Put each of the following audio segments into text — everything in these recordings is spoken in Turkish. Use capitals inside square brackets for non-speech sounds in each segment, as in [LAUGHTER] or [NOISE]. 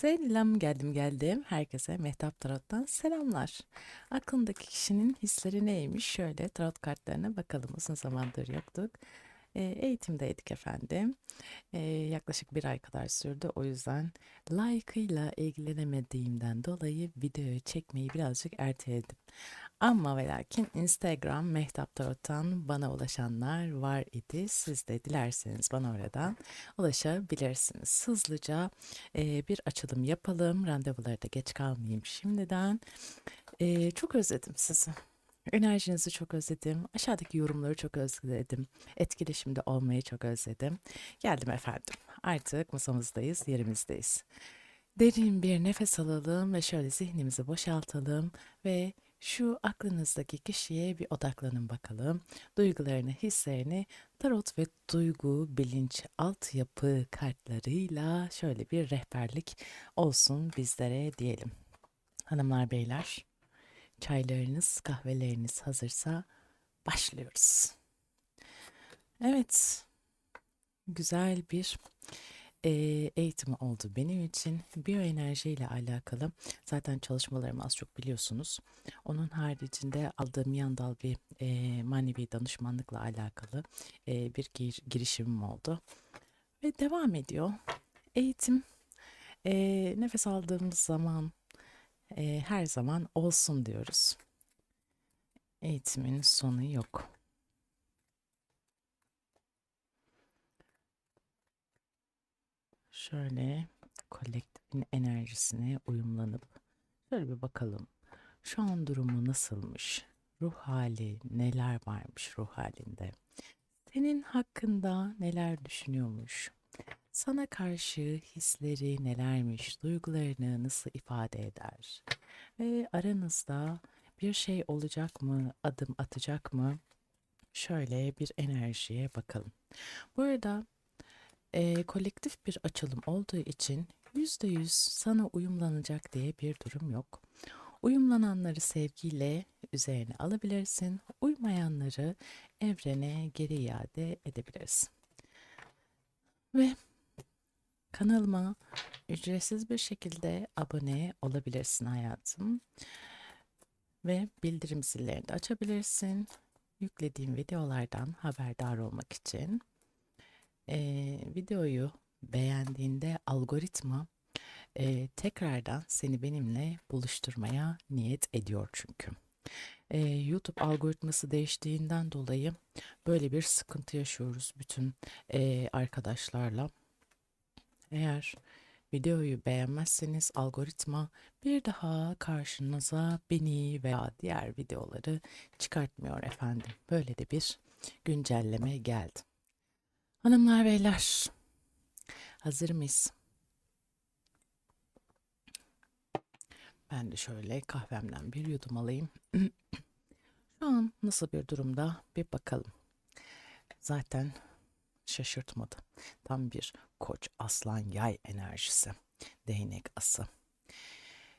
Selam geldim geldim. Herkese Mehtap Tarot'tan selamlar. Aklındaki kişinin hisleri neymiş? Şöyle tarot kartlarına bakalım. Uzun zamandır yoktuk. Eğitimdeydik efendim. E, yaklaşık bir ay kadar sürdü. O yüzden layıkıyla ilgilenemediğimden dolayı videoyu çekmeyi birazcık erteledim. Ama ve lakin Instagram Mehtap Tarot'tan bana ulaşanlar var idi. Siz de dilerseniz bana oradan ulaşabilirsiniz. Hızlıca e, bir açılım yapalım. Randevulara da geç kalmayayım şimdiden. E, çok özledim sizi. Enerjinizi çok özledim. Aşağıdaki yorumları çok özledim. Etkileşimde olmayı çok özledim. Geldim efendim. Artık masamızdayız, yerimizdeyiz. Derin bir nefes alalım ve şöyle zihnimizi boşaltalım ve şu aklınızdaki kişiye bir odaklanın bakalım. Duygularını, hislerini tarot ve duygu, bilinç, altyapı kartlarıyla şöyle bir rehberlik olsun bizlere diyelim. Hanımlar, beyler, çaylarınız, kahveleriniz hazırsa başlıyoruz. Evet, güzel bir e, eğitimi oldu benim için. Biyoenerji ile alakalı zaten çalışmalarımı az çok biliyorsunuz. Onun haricinde aldığım yandal bir e, manevi danışmanlıkla alakalı e, bir gir, girişimim oldu. Ve devam ediyor. Eğitim e, nefes aldığımız zaman e, her zaman olsun diyoruz. Eğitimin sonu yok. Şöyle kolektifin enerjisine uyumlanıp şöyle bir bakalım. Şu an durumu nasılmış? Ruh hali neler varmış ruh halinde? Senin hakkında neler düşünüyormuş? Sana karşı hisleri nelermiş? Duygularını nasıl ifade eder? Ve aranızda bir şey olacak mı? Adım atacak mı? Şöyle bir enerjiye bakalım. Bu arada e, kolektif bir açılım olduğu için yüzde yüz sana uyumlanacak diye bir durum yok. Uyumlananları sevgiyle üzerine alabilirsin. Uymayanları evrene geri iade edebilirsin. Ve kanalıma ücretsiz bir şekilde abone olabilirsin hayatım. Ve bildirim zillerini de açabilirsin. Yüklediğim videolardan haberdar olmak için e, videoyu beğendiğinde algoritma e, tekrardan seni benimle buluşturmaya niyet ediyor çünkü. E, YouTube algoritması değiştiğinden dolayı böyle bir sıkıntı yaşıyoruz bütün e, arkadaşlarla. Eğer videoyu beğenmezseniz algoritma bir daha karşınıza beni veya diğer videoları çıkartmıyor efendim. Böyle de bir güncelleme geldi. Hanımlar beyler hazır mıyız? Ben de şöyle kahvemden bir yudum alayım. [CLEARS THROAT] Şu an nasıl bir durumda bir bakalım. Zaten şaşırtmadı. Tam bir koç aslan yay enerjisi. Değnek ası.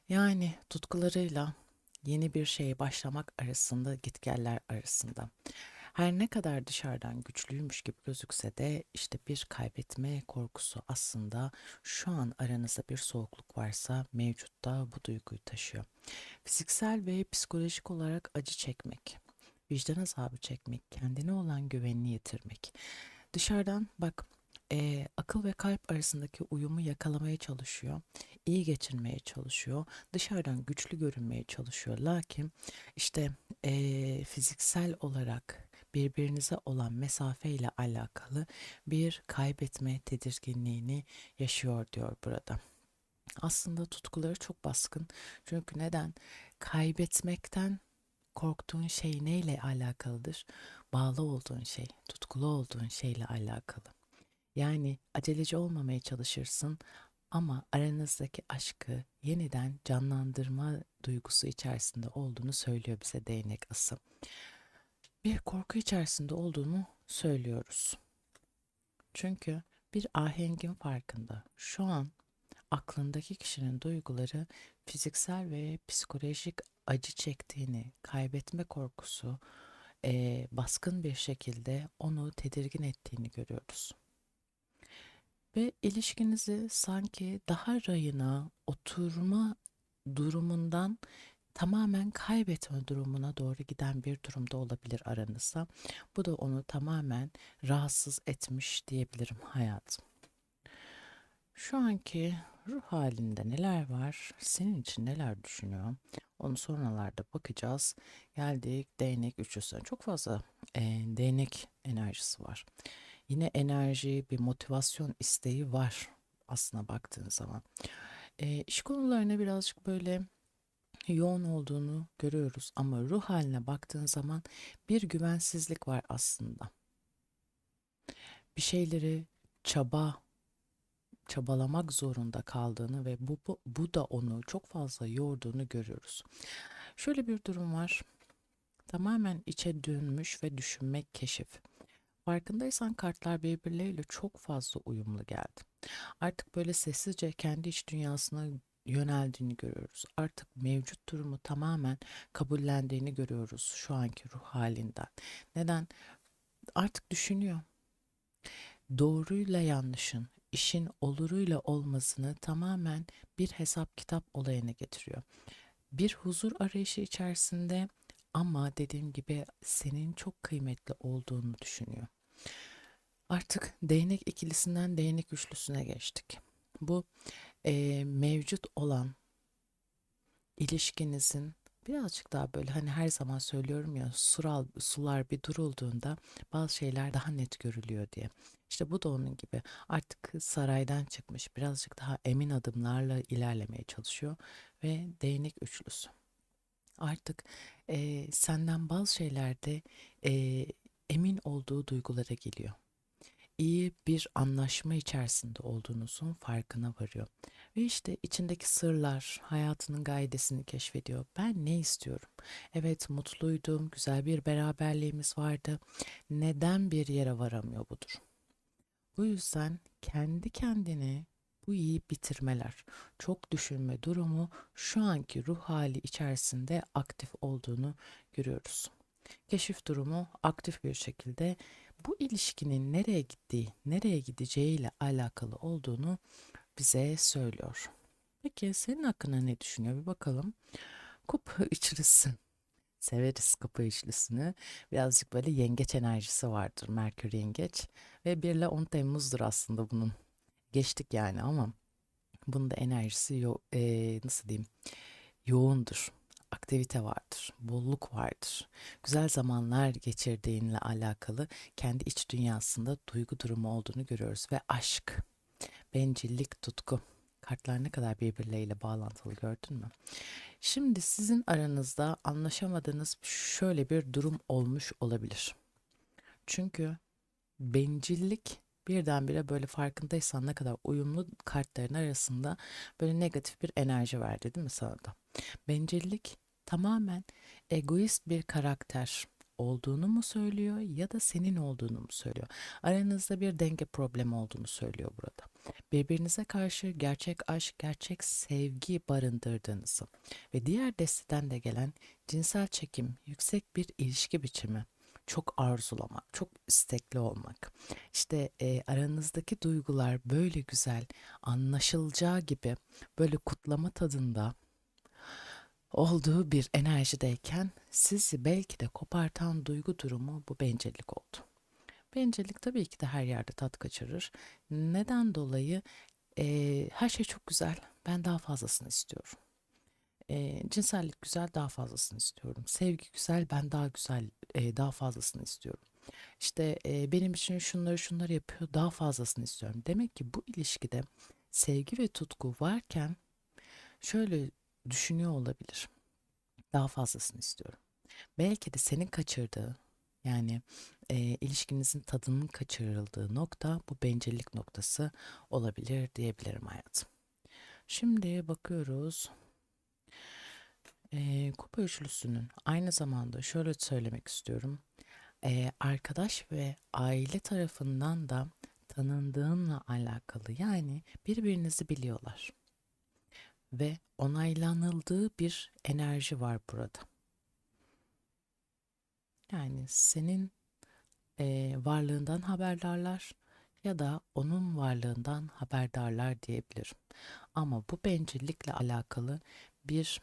Yani tutkularıyla yeni bir şeye başlamak arasında gitgeller arasında. Her ne kadar dışarıdan güçlüymüş gibi gözükse de işte bir kaybetme korkusu aslında şu an aranızda bir soğukluk varsa mevcutta bu duyguyu taşıyor. Fiziksel ve psikolojik olarak acı çekmek, vicdan azabı çekmek, kendine olan güvenini yitirmek. Dışarıdan bak e, akıl ve kalp arasındaki uyumu yakalamaya çalışıyor. iyi geçirmeye çalışıyor. Dışarıdan güçlü görünmeye çalışıyor. Lakin işte e, fiziksel olarak birbirinize olan mesafe ile alakalı bir kaybetme tedirginliğini yaşıyor diyor burada. Aslında tutkuları çok baskın. Çünkü neden? Kaybetmekten korktuğun şey neyle alakalıdır? Bağlı olduğun şey, tutkulu olduğun şeyle alakalı. Yani aceleci olmamaya çalışırsın ama aranızdaki aşkı yeniden canlandırma duygusu içerisinde olduğunu söylüyor bize değnek ası bir korku içerisinde olduğunu söylüyoruz. Çünkü bir ahengin farkında. Şu an aklındaki kişinin duyguları fiziksel ve psikolojik acı çektiğini, kaybetme korkusu e, baskın bir şekilde onu tedirgin ettiğini görüyoruz. Ve ilişkinizi sanki daha rayına oturma durumundan tamamen kaybetme durumuna doğru giden bir durumda olabilir aranızda. Bu da onu tamamen rahatsız etmiş diyebilirim hayatım. Şu anki ruh halinde neler var? Senin için neler düşünüyor? Onu sonralarda bakacağız. Geldik değnek üçlüsüne. Çok fazla e, değnek enerjisi var. Yine enerji, bir motivasyon isteği var aslına baktığın zaman. E, iş konularına birazcık böyle yoğun olduğunu görüyoruz ama ruh haline baktığın zaman bir güvensizlik var aslında. Bir şeyleri çaba çabalamak zorunda kaldığını ve bu, bu, bu da onu çok fazla yorduğunu görüyoruz. Şöyle bir durum var. Tamamen içe dönmüş ve düşünmek keşif. Farkındaysan kartlar birbirleriyle çok fazla uyumlu geldi. Artık böyle sessizce kendi iç dünyasına yöneldiğini görüyoruz. Artık mevcut durumu tamamen kabullendiğini görüyoruz şu anki ruh halinden. Neden? Artık düşünüyor. Doğruyla yanlışın, işin oluruyla olmasını tamamen bir hesap kitap olayına getiriyor. Bir huzur arayışı içerisinde ama dediğim gibi senin çok kıymetli olduğunu düşünüyor. Artık değnek ikilisinden değnek üçlüsüne geçtik. Bu e, mevcut olan ilişkinizin birazcık daha böyle hani her zaman söylüyorum ya sural, sular bir durulduğunda bazı şeyler daha net görülüyor diye. İşte bu da onun gibi artık saraydan çıkmış birazcık daha emin adımlarla ilerlemeye çalışıyor ve değnek üçlüsü. Artık e, senden bazı şeylerde e, emin olduğu duygulara geliyor iyi bir anlaşma içerisinde olduğunuzun farkına varıyor. Ve işte içindeki sırlar, hayatının gaydesini keşfediyor. Ben ne istiyorum? Evet mutluydum, güzel bir beraberliğimiz vardı. Neden bir yere varamıyor budur? Bu yüzden kendi kendini bu iyi bitirmeler, çok düşünme durumu şu anki ruh hali içerisinde aktif olduğunu görüyoruz. Keşif durumu aktif bir şekilde bu ilişkinin nereye gittiği, nereye gideceğiyle alakalı olduğunu bize söylüyor. Peki senin hakkında ne düşünüyor bir bakalım. Kupa [LAUGHS] üçlüsü. Severiz kupa üçlüsünü. Birazcık böyle yengeç enerjisi vardır. Merkür yengeç. Ve 1 ile 10 Temmuz'dur aslında bunun. Geçtik yani ama bunun da enerjisi yo e, nasıl diyeyim yoğundur aktivite vardır, bolluk vardır. Güzel zamanlar geçirdiğinle alakalı kendi iç dünyasında duygu durumu olduğunu görüyoruz ve aşk, bencillik, tutku. Kartlar ne kadar birbirleriyle bağlantılı gördün mü? Şimdi sizin aranızda anlaşamadığınız şöyle bir durum olmuş olabilir. Çünkü bencillik birdenbire böyle farkındaysan ne kadar uyumlu kartların arasında böyle negatif bir enerji verdi değil mi sana da? Bencillik tamamen egoist bir karakter olduğunu mu söylüyor ya da senin olduğunu mu söylüyor? Aranızda bir denge problemi olduğunu söylüyor burada. Birbirinize karşı gerçek aşk, gerçek sevgi barındırdığınızı ve diğer desteden de gelen cinsel çekim, yüksek bir ilişki biçimi, çok arzulamak, çok istekli olmak. İşte e, aranızdaki duygular böyle güzel, anlaşılacağı gibi böyle kutlama tadında olduğu bir enerjideyken sizi belki de kopartan duygu durumu bu bencillik oldu. Bencillik tabii ki de her yerde tat kaçırır. Neden dolayı? E, her şey çok güzel. Ben daha fazlasını istiyorum. E, cinsellik güzel, daha fazlasını istiyorum. Sevgi güzel, ben daha güzel, e, daha fazlasını istiyorum. İşte e, benim için şunları şunları yapıyor, daha fazlasını istiyorum. Demek ki bu ilişkide sevgi ve tutku varken şöyle düşünüyor olabilir. Daha fazlasını istiyorum. Belki de senin kaçırdığı yani e, ilişkinizin tadının kaçırıldığı nokta bu bencillik noktası olabilir diyebilirim hayatım. Şimdi bakıyoruz. E, kupa üçlüsünün aynı zamanda şöyle söylemek istiyorum. E, arkadaş ve aile tarafından da tanındığınla alakalı yani birbirinizi biliyorlar ve onaylanıldığı bir enerji var burada. Yani senin e, varlığından haberdarlar ya da onun varlığından haberdarlar diyebilirim. Ama bu bencillikle alakalı bir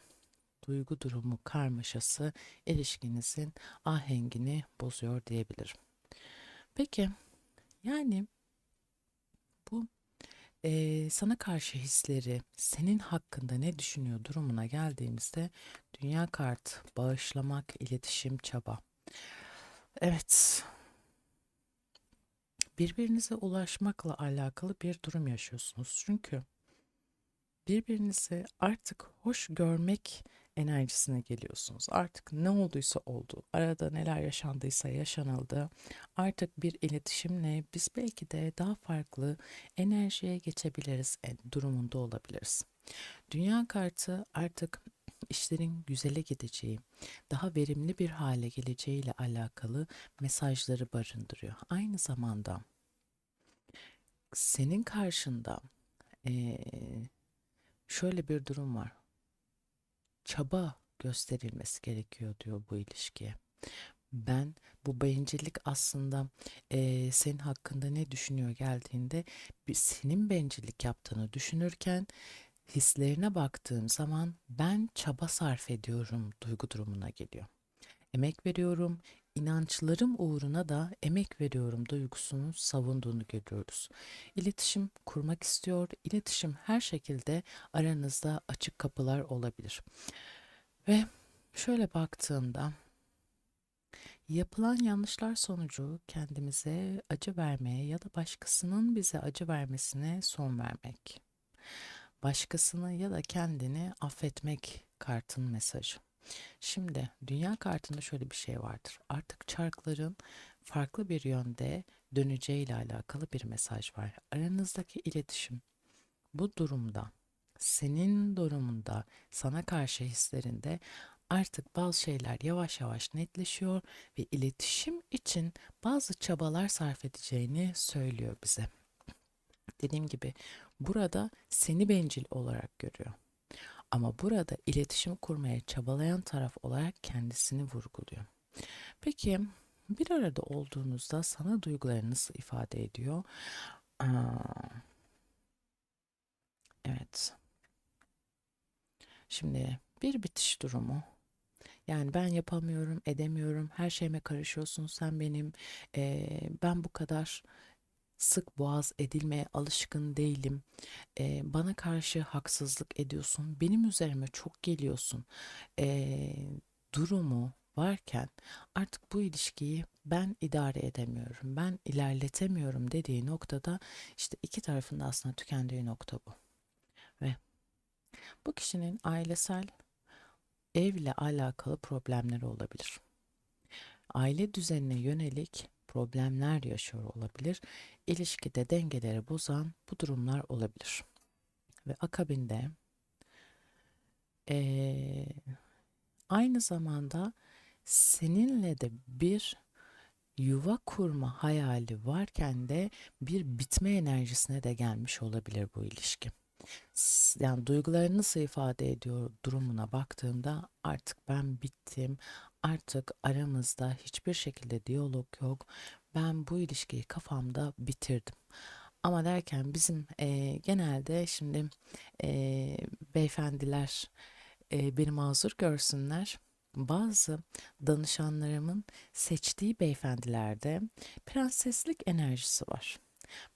duygu durumu karmaşası ilişkinizin ahengini bozuyor diyebilirim. Peki yani bu e, sana karşı hisleri senin hakkında ne düşünüyor durumuna geldiğimizde dünya kart, bağışlamak, iletişim, çaba. Evet, birbirinize ulaşmakla alakalı bir durum yaşıyorsunuz. Çünkü birbirinizi artık hoş görmek enerjisine geliyorsunuz. Artık ne olduysa oldu, arada neler yaşandıysa yaşanıldı. Artık bir iletişimle biz belki de daha farklı enerjiye geçebiliriz e, durumunda olabiliriz. Dünya kartı artık işlerin güzele gideceği, daha verimli bir hale geleceği ile alakalı mesajları barındırıyor. Aynı zamanda senin karşında ee, şöyle bir durum var. Çaba gösterilmesi gerekiyor diyor bu ilişkiye. Ben bu bencillik aslında e, senin hakkında ne düşünüyor geldiğinde senin bencillik yaptığını düşünürken hislerine baktığım zaman ben çaba sarf ediyorum duygu durumuna geliyor. Emek veriyorum, inançlarım uğruna da emek veriyorum duygusunu savunduğunu görüyoruz. İletişim kurmak istiyor. İletişim her şekilde aranızda açık kapılar olabilir. Ve şöyle baktığımda yapılan yanlışlar sonucu kendimize acı vermeye ya da başkasının bize acı vermesine son vermek. Başkasını ya da kendini affetmek kartın mesajı. Şimdi dünya kartında şöyle bir şey vardır. Artık çarkların farklı bir yönde döneceği ile alakalı bir mesaj var. Aranızdaki iletişim bu durumda senin durumunda sana karşı hislerinde artık bazı şeyler yavaş yavaş netleşiyor ve iletişim için bazı çabalar sarf edeceğini söylüyor bize. Dediğim gibi burada seni bencil olarak görüyor. Ama burada iletişim kurmaya çabalayan taraf olarak kendisini vurguluyor. Peki bir arada olduğunuzda sana duygularını nasıl ifade ediyor? Evet. Şimdi bir bitiş durumu. Yani ben yapamıyorum, edemiyorum, her şeyime karışıyorsun sen benim, e, ben bu kadar sık boğaz edilmeye alışkın değilim. E, bana karşı haksızlık ediyorsun, benim üzerime çok geliyorsun. E, durumu varken artık bu ilişkiyi ben idare edemiyorum, ben ilerletemiyorum dediği noktada işte iki tarafın da aslında tükendiği nokta bu. Ve bu kişinin ailesel evle alakalı problemleri olabilir. Aile düzenine yönelik problemler yaşıyor olabilir. İlişkide dengeleri bozan bu durumlar olabilir. Ve akabinde ee, aynı zamanda seninle de bir yuva kurma hayali varken de bir bitme enerjisine de gelmiş olabilir bu ilişki yani duygularını nasıl ifade ediyor durumuna baktığımda artık ben bittim. Artık aramızda hiçbir şekilde diyalog yok. Ben bu ilişkiyi kafamda bitirdim. Ama derken bizim e, genelde şimdi e, beyefendiler e, beni mazur görsünler. Bazı danışanlarımın seçtiği beyefendilerde prenseslik enerjisi var.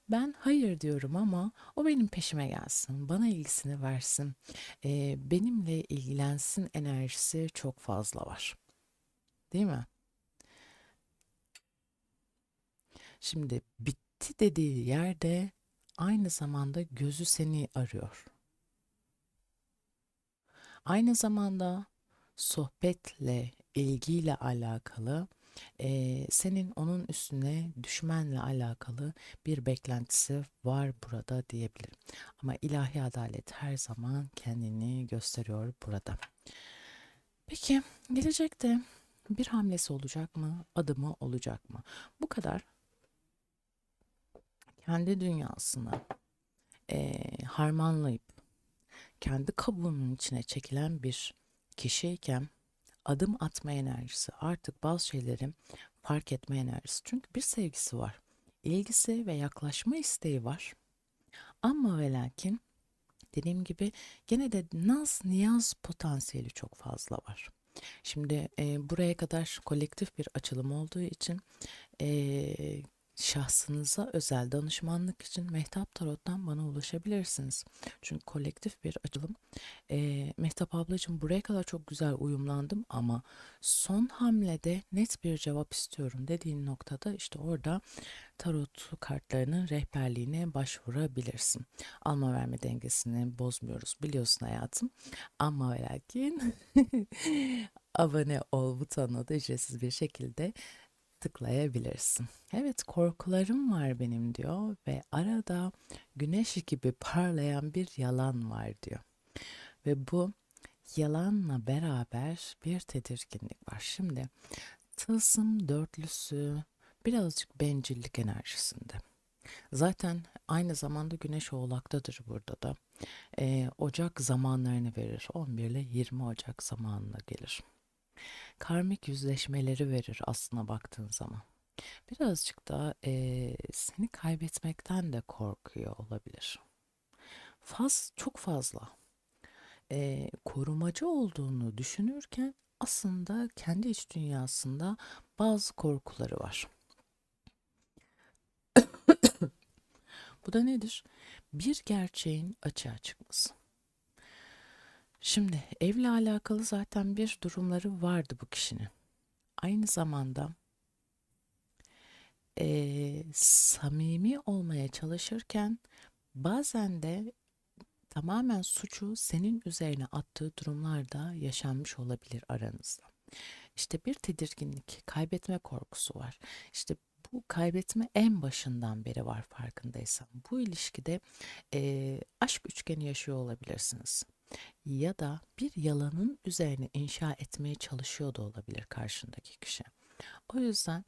Ben hayır diyorum ama o benim peşime gelsin, bana ilgisini versin, e, benimle ilgilensin enerjisi çok fazla var. Değil mi? Şimdi bitti dediği yerde aynı zamanda gözü seni arıyor. Aynı zamanda sohbetle, ilgiyle alakalı e, senin onun üstüne düşmenle alakalı bir beklentisi var burada diyebilirim. Ama ilahi adalet her zaman kendini gösteriyor burada. Peki gelecekte bir hamlesi olacak mı? Adımı olacak mı? Bu kadar kendi dünyasını e, harmanlayıp kendi kabuğunun içine çekilen bir kişiyken adım atma enerjisi, artık bazı şeyleri fark etme enerjisi. Çünkü bir sevgisi var. ilgisi ve yaklaşma isteği var. Ama ve lakin dediğim gibi gene de naz niyaz potansiyeli çok fazla var. Şimdi e, buraya kadar kolektif bir açılım olduğu için e, şahsınıza özel danışmanlık için Mehtap Tarot'tan bana ulaşabilirsiniz. Çünkü kolektif bir açılım. E, Mehtap ablacığım buraya kadar çok güzel uyumlandım ama son hamlede net bir cevap istiyorum dediğin noktada işte orada tarot kartlarının rehberliğine başvurabilirsin. Alma verme dengesini bozmuyoruz biliyorsun hayatım. Ama lakin [LAUGHS] abone ol butonuna da ücretsiz bir şekilde tıklayabilirsin. Evet korkularım var benim diyor ve arada güneş gibi parlayan bir yalan var diyor. Ve bu yalanla beraber bir tedirginlik var. Şimdi tılsım dörtlüsü birazcık bencillik enerjisinde. Zaten aynı zamanda güneş oğlaktadır burada da. Ee, Ocak zamanlarını verir. 11 ile 20 Ocak zamanına gelir karmik yüzleşmeleri verir aslına baktığın zaman. Birazcık da e, seni kaybetmekten de korkuyor olabilir. Faz çok fazla. E, korumacı olduğunu düşünürken aslında kendi iç dünyasında bazı korkuları var. [COUGHS] Bu da nedir? Bir gerçeğin açığa çıkması. Şimdi evle alakalı zaten bir durumları vardı bu kişinin. Aynı zamanda e, samimi olmaya çalışırken bazen de tamamen suçu senin üzerine attığı durumlarda yaşanmış olabilir aranızda. İşte bir tedirginlik, kaybetme korkusu var. İşte bu kaybetme en başından beri var farkındaysan. Bu ilişkide e, aşk üçgeni yaşıyor olabilirsiniz ya da bir yalanın üzerine inşa etmeye çalışıyor da olabilir karşındaki kişi. O yüzden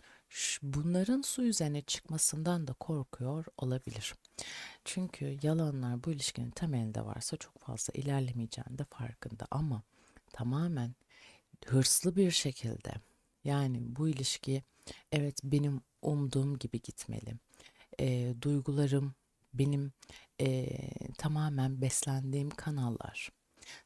bunların su üzerine çıkmasından da korkuyor olabilir. Çünkü yalanlar bu ilişkinin temelinde varsa çok fazla ilerlemeyeceğini de farkında ama tamamen hırslı bir şekilde yani bu ilişki evet benim umduğum gibi gitmeli. E, duygularım benim e, tamamen beslendiğim kanallar.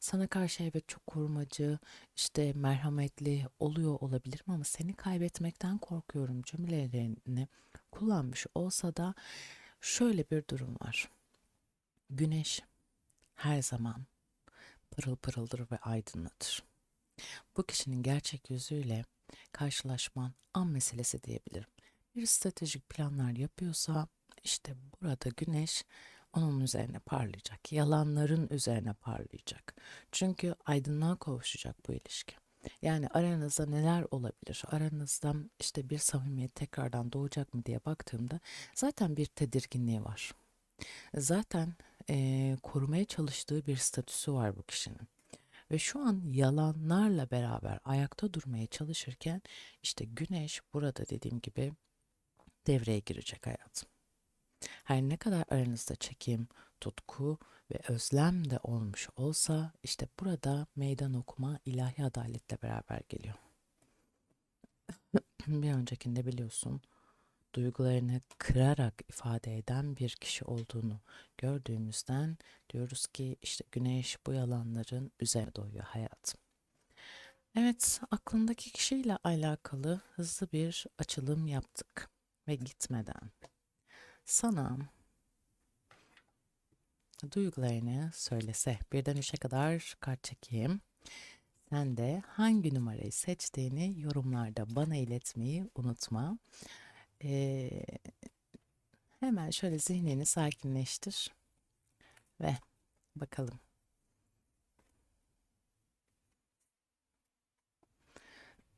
Sana karşı evet çok korumacı, işte merhametli oluyor olabilirim ama seni kaybetmekten korkuyorum cümlelerini kullanmış olsa da şöyle bir durum var. Güneş her zaman pırıl pırıldır ve aydınlatır. Bu kişinin gerçek yüzüyle karşılaşman an meselesi diyebilirim. Bir stratejik planlar yapıyorsa işte burada güneş onun üzerine parlayacak. Yalanların üzerine parlayacak. Çünkü aydınlığa kavuşacak bu ilişki. Yani aranızda neler olabilir? Aranızda işte bir samimiyet tekrardan doğacak mı diye baktığımda zaten bir tedirginliği var. Zaten e, korumaya çalıştığı bir statüsü var bu kişinin. Ve şu an yalanlarla beraber ayakta durmaya çalışırken işte güneş burada dediğim gibi devreye girecek hayatım. Her ne kadar aranızda çekim, tutku ve özlem de olmuş olsa işte burada meydan okuma ilahi adaletle beraber geliyor. [CLEARS THROAT] bir öncekinde biliyorsun duygularını kırarak ifade eden bir kişi olduğunu gördüğümüzden diyoruz ki işte güneş bu yalanların üzerine doyuyor hayatım. Evet, aklındaki kişiyle alakalı hızlı bir açılım yaptık ve gitmeden sana duygularını söylese. Birden üçe kadar kart çekeyim. Sen de hangi numarayı seçtiğini yorumlarda bana iletmeyi unutma. Ee, hemen şöyle zihnini sakinleştir ve bakalım.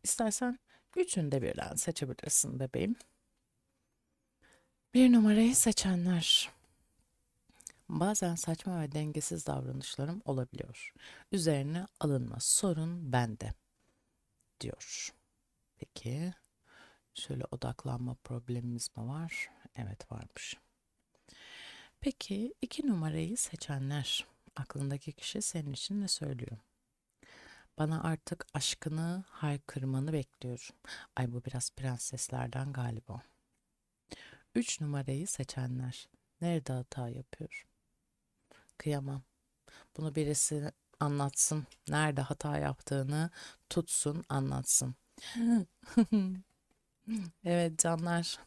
İstersen üçünü de birden seçebilirsin bebeğim. Bir numarayı seçenler. Bazen saçma ve dengesiz davranışlarım olabiliyor. Üzerine alınma. Sorun bende. Diyor. Peki. Şöyle odaklanma problemimiz mi var? Evet varmış. Peki iki numarayı seçenler. Aklındaki kişi senin için ne söylüyor? Bana artık aşkını haykırmanı bekliyorum. Ay bu biraz prenseslerden galiba. Üç numarayı seçenler nerede hata yapıyor? Kıyamam. Bunu birisi anlatsın. Nerede hata yaptığını tutsun, anlatsın. [LAUGHS] Evet canlar.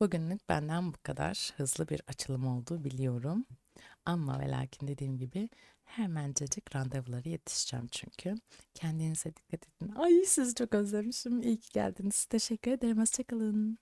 Bugünlük benden bu kadar. Hızlı bir açılım oldu biliyorum. Ama ve lakin dediğim gibi hemencecik randevulara yetişeceğim çünkü. Kendinize dikkat edin. Ay sizi çok özlemişim. İyi ki geldiniz. Teşekkür ederim. Hoşçakalın.